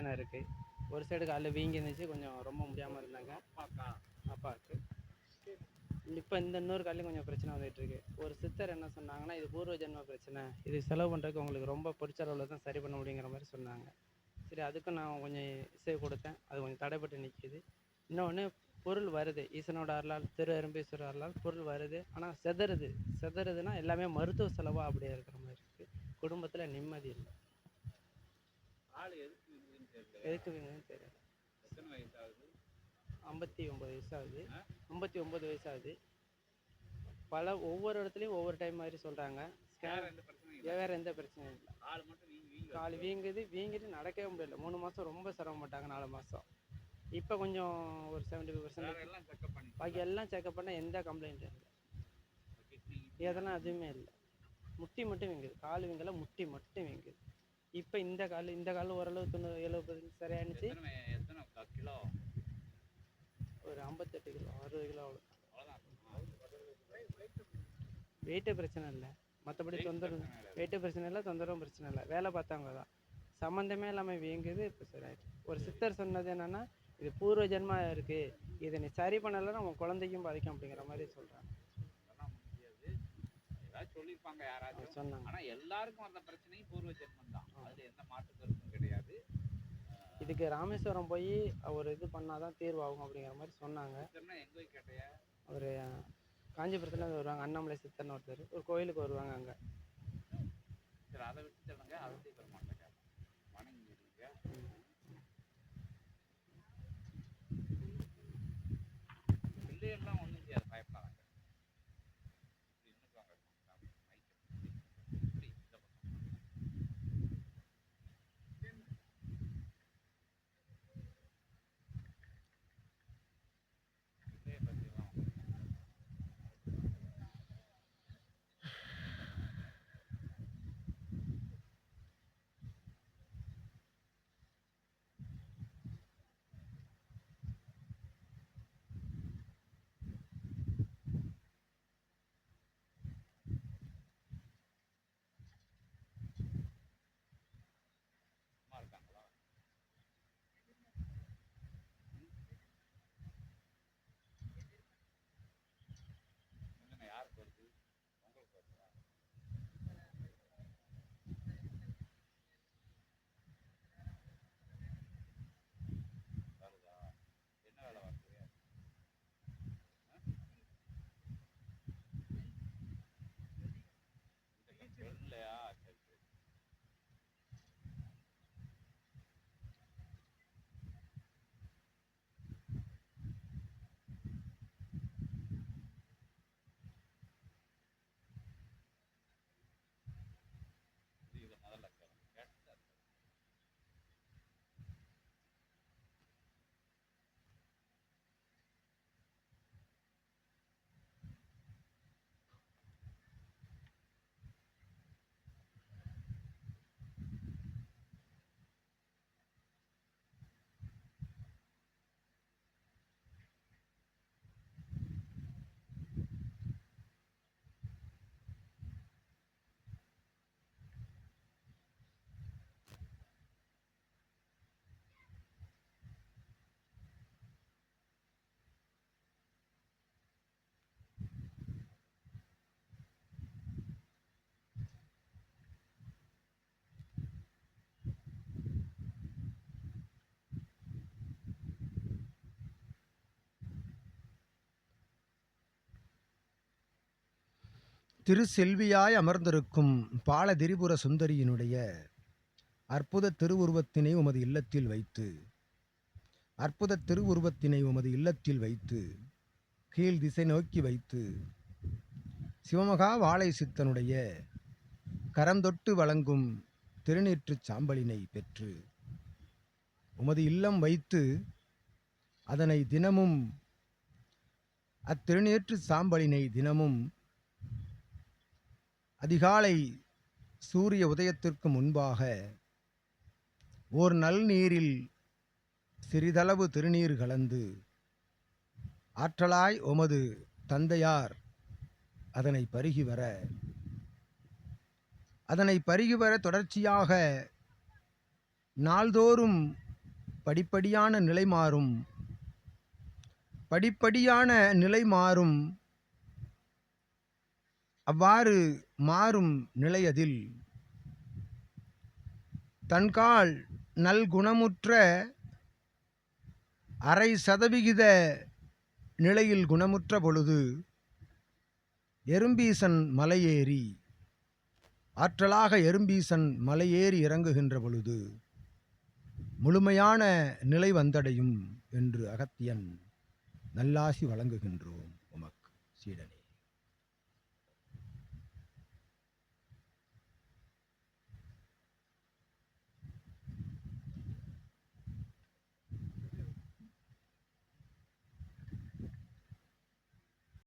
பிரச்சனை இருக்குது ஒரு சைடு காலில் வீங்கி இருந்துச்சு கொஞ்சம் ரொம்ப முடியாமல் இருந்தாங்க. அப்பாவுக்கு இப்போ இந்த இன்னொரு காலையும் கொஞ்சம் பிரச்சனை வந்துகிட்டு இருக்கு. ஒரு சித்தர் என்ன சொன்னாங்கன்னா இது பூர்வ ஜென்ம பிரச்சனை. இது செலவு பண்ணுறதுக்கு உங்களுக்கு ரொம்ப பிடிச்ச அளவில் தான் சரி பண்ண முடியுங்கிற மாதிரி சொன்னாங்க. சரி அதுக்கும் நான் கொஞ்சம் இசை கொடுத்தேன். அது கொஞ்சம் தடைப்பட்டு நிற்கிது இன்னொன்று பொருள் வருது. ஈசனோட அருளால் திரு அரும்பேஸ்வரர் அருளால் பொருள் வருது. ஆனால் செதறுது. செதறுதுன்னா எல்லாமே மருத்துவ செலவாக அப்படியே இருக்கிற மாதிரி இருக்குது குடும்பத்தில் நிம்மதி இல்லை. ஆள் எதுக்கு இருக்குதுன்னு தெரியல. எத்தனை வயசு ஆகுது ஐம்பத்தி ஒம்பது வயசு ஆகுது ஆ? ஐம்பத்தி ஒம்பது வயசு ஆகுது பல ஒவ்வொரு இடத்துலையும் ஒவ்வொரு டைம் மாதிரி சொல்கிறாங்க வேற எந்த பிரச்சனையும் இல்லை. மட்டும் கால் வீங்குது வீங்கிட்டு நடக்கவே முடியல. மூணு மாதம் ரொம்ப சிரமப்பட்டாங்க நாலு மாதம் இப்போ கொஞ்சம் ஒரு செவன்டி ஃபைவ் பர்சன்ட் பாக்கி எல்லாம் செக்அப் பண்ண எந்த கம்ப்ளைண்ட்டும் இல்லை. கிட்னி எதெல்லாம் எதுவுமே இல்லை. முட்டி மட்டும் வீங்குது. கால் வீங்கல முட்டி மட்டும் வீங்குது. இப்போ இந்த கால் இந்த கால் ஓரளவு தொண்ணூறு எழுபது சரியானுச்சு கிலோ? ஒரு ஐம்பத்தெட்டு கிலோ அறுபது கிலோ அவ்வளோ வெயிட்டே பிரச்சனை இல்லை. மற்றபடி தொந்தரவு. வெயிட்டு பிரச்சனை இல்லை தொந்தரவும் பிரச்சனை இல்லை. வேலை பார்த்தவங்க தான். சம்மந்தமே இல்லாமல் வீங்குது இப்போ சரியாயிடுச்சு ஒரு சித்தர் சொன்னது என்னன்னா இது பூர்வ ஜென்மா இருக்குது இதை நீ சரி பண்ணலைன்னா உன் குழந்தைக்கும் பாதிக்கும் அப்படிங்கிற மாதிரி சொல்கிறாங்க சொல்லியிருப்பாங்க யாராச்சும். சொன்னாங்க. ஆனா எல்லாருக்கும் அந்த பிரச்சனையும் பூர்வ ஜென்மம் தான். இதுக்கு ராமேஸ்வரம் போய் ஒரு இது பண்ணாதான் தீர்வாகும் அப்படிங்கிற மாதிரி சொன்னாங்க. அவர் காஞ்சிபுரத்தில் வருவாங்க அண்ணாமலை சித்தர்னு ஒருத்தர். ஒரு கோயிலுக்கு வருவாங்க அங்கே. அதை விட்டு சொல்லுங்க. அவசிய பெருமாட்ட கேட்போம். வணங்கிடுங்க. பிள்ளைகள்லாம் திருச்செல்வியாய் அமர்ந்திருக்கும் பாலதிரிபுர சுந்தரியினுடைய அற்புத திருவுருவத்தினை உமது இல்லத்தில் வைத்து அற்புத திருவுருவத்தினை உமது இல்லத்தில் வைத்து கீழ் திசை நோக்கி வைத்து சிவமகா வாழை சித்தனுடைய கரந்தொட்டு வழங்கும் திருநீற்றுச் சாம்பலினை பெற்று உமது இல்லம் வைத்து அதனை தினமும் அத்திருநீற்று சாம்பலினை தினமும் அதிகாலை சூரிய உதயத்திற்கு முன்பாக ஓர் நல் நீரில் சிறிதளவு திருநீர் கலந்து ஆற்றலாய் உமது தந்தையார் அதனை பருகி வர அதனை பருகி வர தொடர்ச்சியாக நாள்தோறும் படிப்படியான நிலை மாறும் படிப்படியான நிலை மாறும். அவ்வாறு மாறும் நிலையதில் தன்கால் நல்குணமுற்ற அரை சதவிகித நிலையில் குணமுற்ற பொழுது எறும்பீசன் மலையேறி ஆற்றலாக எறும்பீசன் மலையேறி இறங்குகின்ற பொழுது முழுமையான நிலை வந்தடையும் என்று அகத்தியன் நல்லாசி வழங்குகின்றோம் உமக்கு சீடனே.